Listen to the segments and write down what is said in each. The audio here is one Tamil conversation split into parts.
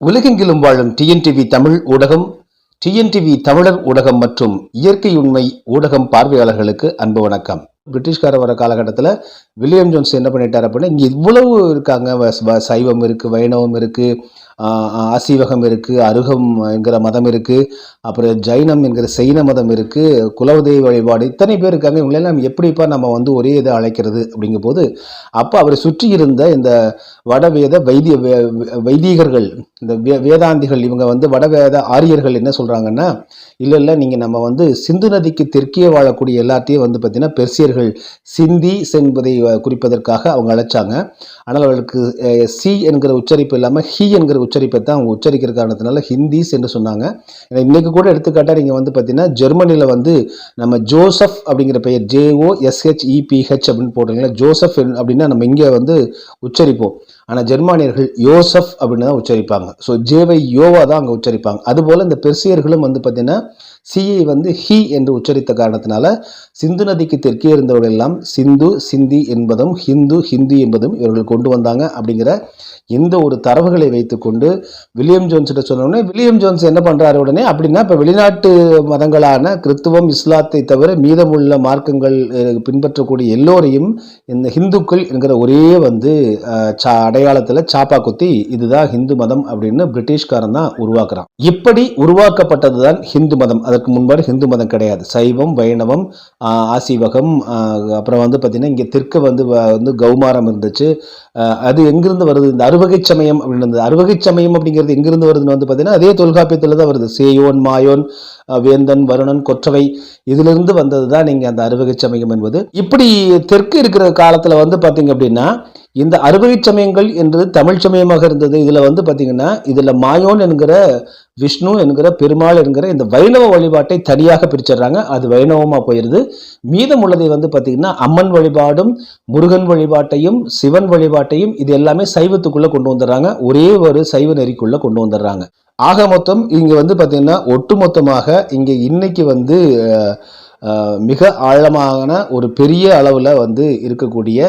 உலகெங்கிலும் வாழும் டிஎன்டிவி தமிழ் ஊடகம் டிஎன்டிவி தமிழர் ஊடகம் மற்றும் இயற்கை உண்மை ஊடகம் பார்வையாளர்களுக்கு அன்பு வணக்கம். பிரிட்டிஷ்கார வர காலகட்டத்தில் வில்லியம் ஜோன்ஸ் என்ன பண்ணிட்டார் அப்படின்னா இங்கே இவ்வளவு இருக்காங்க சைவம் இருக்குது வைணவம் இருக்குது ஆசீவகம் இருக்குது அருகம் என்கிற மதம் இருக்குது அப்புறம் ஜைனம் என்கிற சைன மதம் இருக்குது குலதெய்வ வழிபாடு இத்தனை பேர் இருக்காங்க இவங்களெல்லாம் எப்படிப்பா நம்ம வந்து ஒரே இதை அழைக்கிறது அப்படிங்கும்போது அப்போ அவரை சுற்றி இருந்த இந்த வடவேத வைத்திய வே- வைதீகர்கள் இந்த வே வேதாந்திகள் இவங்க வந்து வடவேத ஆரியர்கள் என்ன சொல்கிறாங்கன்னா இல்லை இல்லை நீங்கள் நம்ம வந்து சிந்து நதிக்கு தெற்கே வாழக்கூடிய எல்லாத்தையும் வந்து பார்த்தீங்கன்னா பெர்சியர்கள் சிந்தி என்பதை குறிப்பதற்காக அவங்க அழைச்சாங்க. ஆனால் அவர்களுக்கு சி என்கிற உச்சரிப்பு இல்லாமல் ஹி என்கிற உச்சரிப்பை தான் அவங்க உச்சரிக்கிற காரணத்தினால ஹிந்திஸ் என்று சொன்னாங்க. இன்றைக்கு இன்னைக்கு கூட எடுத்துக்காட்டாக நீங்கள் வந்து பார்த்தீங்கன்னா ஜெர்மனியில் வந்து நம்ம ஜோசப் அப்படிங்கிற பெயர் ஜேஓ எஸ்ஹெச்இபிஹெச் அப்படின்னு போடுறீங்களா ஜோசப் அப்படின்னா நம்ம இங்கே வந்து உச்சரிப்போம். ஆனால் ஜெர்மானியர்கள் யோசப் அப்படின்னு தான் உச்சரிப்பாங்க. ஸோ ஜேவை யோவா தான் அங்கே உச்சரிப்பாங்க. அதுபோல் இந்த பெர்சியர்களும் வந்து பார்த்தீங்கன்னா சியை வந்து ஹி என்று உச்சரித்த காரணத்தினால சிந்து நதிக்கு தெற்கே இருந்தவர்கள் எல்லாம் சிந்து சிந்தி என்பதும் ஹிந்து ஹிந்தி என்பதும் இவர்கள் கொண்டு வந்தாங்க அப்படிங்கிற இந்த ஒரு தரவுகளை வைத்துக்கொண்டு வில்லியம் ஜோன்ஸ்கிட்ட சொன்னோடனே சொன்ன உடனே வில்லியம் ஜோன்ஸ் என்ன பண்ணுறாரு உடனே அப்படின்னா இப்போ வெளிநாட்டு மதங்களான கிறித்துவம் இஸ்லாத்தை தவிர மீதமுள்ள மார்க்கங்கள் பின்பற்றக்கூடிய எல்லோரையும் இந்த ஹிந்துக்கள் என்கிற ஒரே வந்து சா அடையாளத்தில் சாப்பா குத்தி இதுதான் ஹிந்து மதம் அப்படின்னு பிரிட்டிஷ்காரன் தான் உருவாக்குறான். இப்படி உருவாக்கப்பட்டது தான் ஹிந்து மதம். அதற்கு முன்பாடு ஹிந்து மதம் கிடையாது. சைவம் வைணவம் ஆஹ், ஆசீவகம் அப்புறம் வந்து பார்த்தீங்கன்னா இங்கே தெற்கு வந்து வ- வந்து கௌமாரம் இருந்துச்சு. அது எங்கிருந்து வருது? இந்த அறுவகை சமயம் அப்படின்னு அறுவகை சமயம் அப்படிங்கிறது எங்கிருந்து வருதுன்னு வந்து பார்த்தீங்கன்னா அதே தொல்காப்பியத்தில் தான் வருது. சேயோன் மாயோன் வேந்தன் வருணன் கொற்றவை இதிலிருந்து வந்தது தான் நீங்கள் அந்த அறுவகை சமயம் என்பது. இப்படி தெற்கு இருக்கிற காலத்தில் வந்து பார்த்தீங்க அப்படின்னா இந்த அறுவகை சமயங்கள் என்றது தமிழ் சமயமாக இருந்தது. இதில் வந்து பார்த்தீங்கன்னா இதில் மாயோன் என்கிற விஷ்ணு என்கிற பெருமாள் என்கிற இந்த வைணவ வழிபாட்டை தனியாக பிரிச்சிடுறாங்க. அது வைணவமாக போயிடுது மீதம் உள்ளதை வந்து பார்த்தீங்கன்னா அம்மன் வழிபாடும் முருகன் வழிபாட்டையும் சிவன் வழிபாட்டையும் இது எல்லாமே சைவத்துக்குள்ளே கொண்டு வந்துடுறாங்க. ஒரே ஒரு சைவ நெறிக்குள்ளே கொண்டு வந்துடுறாங்க. ஆக மொத்தம் இங்கே வந்து பார்த்தீங்கன்னா ஒட்டுமொத்தமாக இங்கே இன்னைக்கு வந்து மிக ஆழமான ஒரு பெரிய அளவில் வந்து இருக்கக்கூடிய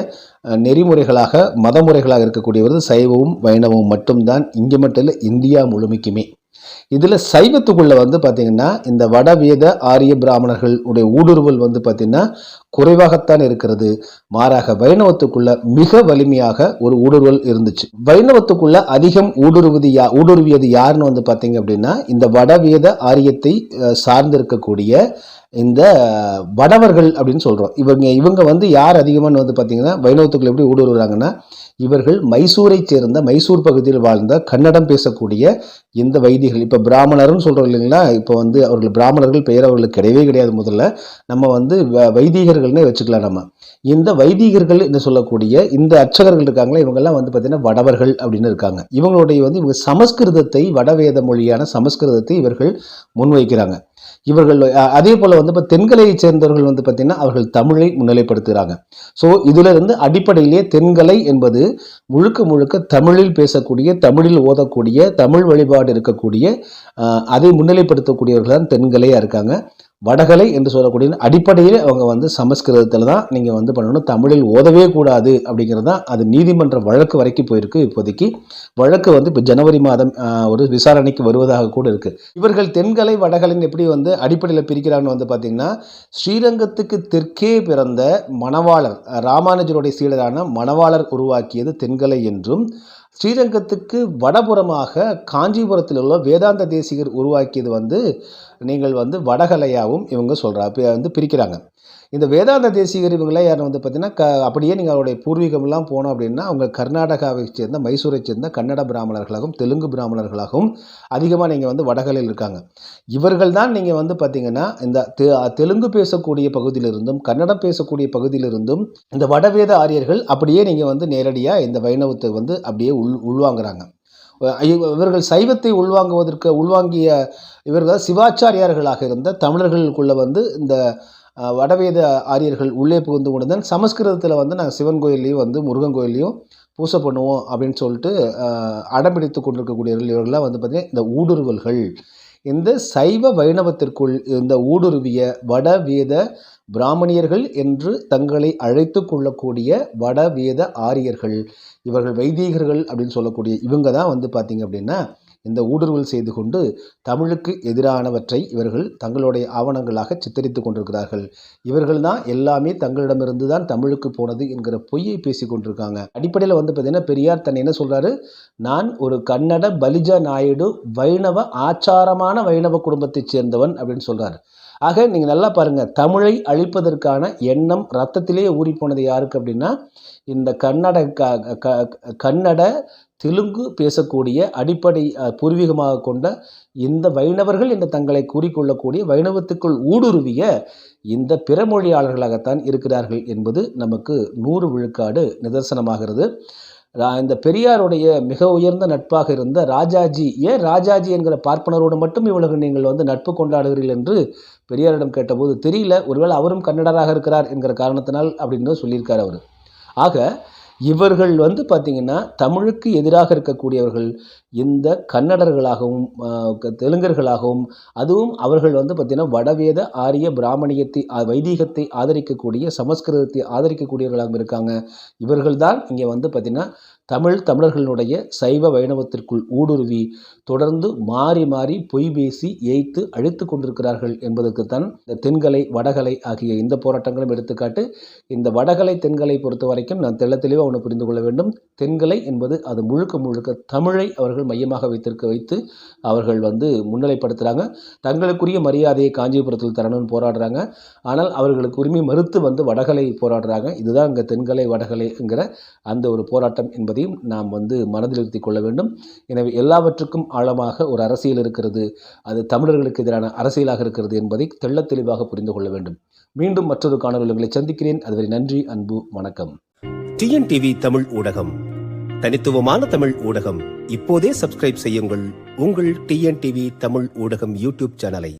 நெறிமுறைகளாக மதமுறைகளாக இருக்கக்கூடியவது சைவமும் வைணவமும் மட்டும்தான் இங்கே மட்டும் இல்லை இந்தியா முழுமைக்குமே. இதில் சைவத்துக்குள்ளே வந்து பார்த்திங்கன்னா இந்த வடவேத ஆரிய பிராமணர்களுடைய ஊடுருவல் வந்து பார்த்திங்கன்னா குறைவாகத்தான் இருக்கிறது. மாறாக வைணவத்துக்குள்ள மிக வலிமையாக ஒரு ஊடுருவல் இருந்துச்சு. வைணவத்துக்குள்ள அதிகம் ஊடுருவது யா ஊடுருவியது யாருன்னு வந்து பார்த்தீங்க அப்படின்னா இந்த வடவேத ஆரியத்தை சார்ந்திருக்கக்கூடிய இந்த வடவர்கள் அப்படின்னு சொல்கிறோம் இவங்க இவங்க வந்து யார் அதிகமாக வந்து பார்த்தீங்கன்னா வைணவத்துக்குள்ள எப்படி ஊடுருவுறாங்கன்னா இவர்கள் மைசூரை சேர்ந்த மைசூர் பகுதியில் வாழ்ந்த கன்னடம் பேசக்கூடிய இந்த வைதிகள். இப்போ பிராமணர்னு சொல்கிறோம் இல்லைங்களா? இப்போ வந்து அவர்கள் பிராமணர்கள் பெயர் அவர்களுக்கு கிடையவே கிடையாது முதல்ல. நம்ம வந்து வ- வைதிகர்கள்னே வச்சுக்கலாம் நம்ம. இந்த வைதிகர்கள் என்று சொல்லக்கூடிய இந்த அர்ச்சகர்கள் இருக்காங்களே இவங்கெல்லாம் வந்து பார்த்தீங்கன்னா வடவர்கள் அப்படின்னு இருக்காங்க. இவங்களுடைய வந்து இவங்க சமஸ்கிருதத்தை வடவேத மொழியான சமஸ்கிருதத்தை இவர்கள் முன்வைக்கிறாங்க. இவர்கள் அதே போல் வந்து இப்போ தென்கலையை சேர்ந்தவர்கள் வந்து பார்த்திங்கன்னா அவர்கள் தமிழை முன்னிலைப்படுத்துகிறாங்க ஸோ இதிலிருந்து அடிப்படையிலேயே தென்கலை என்பது முழுக்க முழுக்க தமிழில் பேசக்கூடிய தமிழில் ஓதக்கூடிய தமிழ் வழிபாடு இருக்கக்கூடிய அதை முன்னிலைப்படுத்தக்கூடியவர்கள் தான் தென்கலையாக இருக்காங்க. வடகலை என்று சொல்லக்கூடிய அடிப்படையில் அவங்க வந்து சமஸ்கிருதத்தில் தான் நீங்கள் வந்து பண்ணணும். தமிழில் ஓதவே கூடாது அப்படிங்கிறது தான் அது நீதிமன்ற வழக்கு வரைக்கும் போயிருக்கு இப்போதைக்கு. வழக்கு வந்து இப்போ ஜனவரி மாதம் ஒரு விசாரணைக்கு வருவதாக கூட இருக்குது இவர்கள் தென்கலை வடகலைன்னு எப்படி வந்து அடிப்படையில் பிரிக்கிறான்னு வந்து பார்த்திங்கன்னா ஸ்ரீரங்கத்துக்கு தெற்கே பிறந்த மணவாளர் ராமானுஜருடைய சீடரான மணவாளர் உருவாக்கியது தென்கலை என்றும் ஸ்ரீரங்கத்துக்கு வடபுறமாக காஞ்சிபுரத்தில் உள்ள வேதாந்த தேசிகர் உருவாக்கியது வந்து நீங்கள் வந்து வடகலையாகவும் இவங்க சொல்கிறா வந்து பிரிக்கிறாங்க. இந்த வேதாந்த தேசிகர் இவங்களாம் யார் வந்து பார்த்தீங்கன்னா க அப்படியே நீங்கள் அவருடைய பூர்வீகம்லாம் போனோம் அப்படின்னா அவங்க கர்நாடகாவை சேர்ந்த மைசூரை சேர்ந்த கன்னட பிராமணர்களாகவும் தெலுங்கு பிராமணர்களாகவும் அதிகமாக நீங்கள் வந்து வடகலில் இருக்காங்க. இவர்கள் தான் நீங்கள் வந்து பார்த்தீங்கன்னா இந்த தெ- தெலுங்கு பேசக்கூடிய பகுதியிலிருந்தும் கன்னடம் பேசக்கூடிய பகுதியிலிருந்தும் இந்த வடவேத ஆரியர்கள் அப்படியே நீங்கள் வந்து நேரடியாக இந்த வைணவத்தை வந்து அப்படியே உள் உள்வாங்குறாங்க. இவர்கள் சைவத்தை உள்வாங்குவதற்கு உள்வாங்கிய இவர்கள் சிவாச்சாரியார்களாக இருந்த தமிழர்களுக்குள்ள வந்து இந்த வடவேத ஆரியர்கள் உள்ளே புகுந்து கொண்டுதான் சமஸ்கிருதத்தில் வந்து நாங்கள் சிவன் கோயில்லையும் வந்து முருகன் கோயில்லையும் பூசை பண்ணுவோம் அப்படின்னு சொல்லிட்டு அடம்பிடித்து கொண்டிருக்கக்கூடியவர்கள் இவர்கள்லாம் வந்து பார்த்திங்கன்னா இந்த ஊடுருவல்கள். இந்த சைவ வைணவத்திற்குள் இந்த ஊடுருவிய வடவேத பிராமணியர்கள் என்று தங்களை அழைத்து கொள்ளக்கூடிய வடவேத ஆரியர்கள். இவர்கள் வைதீகர்கள் அப்படின்னு சொல்லக்கூடிய இவங்க தான் வந்து பார்த்திங்க அப்படின்னா இந்த ஊடுருவல் செய்து கொண்டு தமிழுக்கு எதிரானவற்றை இவர்கள் தங்களுடைய ஆவணங்களாக சித்தரித்து கொண்டிருக்கிறார்கள். இவர்கள் தான் எல்லாமே தங்களிடமிருந்து தான் தமிழுக்கு போனது என்கிற பொய்யை பேசி கொண்டிருக்காங்க. அடிப்படையில் வந்து பார்த்தீங்கன்னா பெரியார் தன்னை என்ன சொல்றாரு? நான் ஒரு கன்னட பலிஜ நாயுடு வைணவ ஆச்சாரமான வைணவ குடும்பத்தைச் சேர்ந்தவன் அப்படின்னு சொல்றாரு. ஆக நீங்கள் நல்லா பாருங்க தமிழை அழிப்பதற்கான எண்ணம் ரத்தத்திலேயே ஊறி போனது யாருக்கு அப்படின்னா இந்த கன்னட க- கன்னட தெலுங்கு பேசக்கூடிய அடிப்படை பூர்வீகமாக கொண்ட இந்த வைணவர்கள் என்று தங்களை கூறிக்கொள்ளக்கூடிய வைணவத்துக்குள் ஊடுருவிய இந்த பிறமொழியாளர்களாகத்தான் இருக்கிறார்கள் என்பது நமக்கு நூறு விழுக்காடு நிதர்சனமாகிறது. இந்த பெரியாருடைய மிக உயர்ந்த நட்பாக இருந்த ராஜாஜி ஏன் ராஜாஜி என்கிற பார்ப்பனரோடு மட்டும் இவ்வளவு நீங்கள் வந்து நட்பு கொண்டாடுகிறீர்கள் என்று பெரியாரிடம் கேட்டபோது தெரியல ஒருவேளை அவரும் கன்னடராக இருக்கிறார் என்கிற காரணத்தினால் அப்படின்னு சொல்லியிருக்கார் அவர். ஆக இவர்கள் வந்து பார்த்திங்கன்னா தமிழுக்கு எதிராக இருக்கக்கூடியவர்கள். இந்த கன்னடர்களாகவும் க- தெலுங்கர்களாகவும் அதுவும் அவர்கள் வந்து பார்த்திங்கன்னா வடவேத ஆரிய பிராமணியத்தை வைதீகத்தை ஆதரிக்கக்கூடிய சமஸ்கிருதத்தை ஆதரிக்கக்கூடியவர்களாகவும் இருக்காங்க. இவர்கள்தான் இங்கே வந்து பார்த்திங்கன்னா தமிழ் தமிழர்களுடைய சைவ வைணவத்திற்குள் ஊடுருவி தொடர்ந்து மாறி மாறி பொய் பேசி ஏய்த்து அழித்து கொண்டிருக்கிறார்கள் என்பதற்குத்தான் இந்த தென்கலை வடகலை ஆகிய இந்த போராட்டங்களும் எடுத்துக்காட்டு. இந்த வடகலை தென்கலை பொறுத்த வரைக்கும் நான் தெள்ள தெளிவாக ஒன்று புரிந்து கொள்ள வேண்டும். தென்கலை என்பது அது முழுக்க முழுக்க தமிழை அவர்கள் மையமாக வைத்திருக்க வைத்து அவர்கள் வந்து முன்னிலைப்படுத்துகிறாங்க தங்களுக்குரிய மரியாதையை காஞ்சிபுரத்தில் தரணும்னு போராடுறாங்க. ஆனால் அவர்களுக்கு உரிமை மறுத்து வந்து வடகலை போராடுறாங்க. இதுதான் இங்கே தென்கலை வடகலைங்கிற அந்த ஒரு போராட்டம் என்பதையும் நாம் வந்து மனதில் நிறுத்தி கொள்ள வேண்டும். எனவே எல்லாவற்றுக்கும் ஆழமாக ஒரு அரசியல் இருக்கிறது. அது தமிழர்களுக்கு எதிரான அரசியலாக இருக்கிறது என்பதை தெள்ள தெளிவாக புரிந்து கொள்ள வேண்டும். மீண்டும் மற்றொரு காணொலி உங்களை சந்திக்கிறேன். அதுவரை நன்றி அன்பு வணக்கம். டிஎன்டிவி தமிழ் ஊடகம். தனித்துவமான தமிழ் ஊடகம். இப்போதே சப்ஸ்கிரைப் செய்யுங்கள். உங்கள் டிஎன்டிவி தமிழ் ஊடகம் யூடியூப் சேனலை.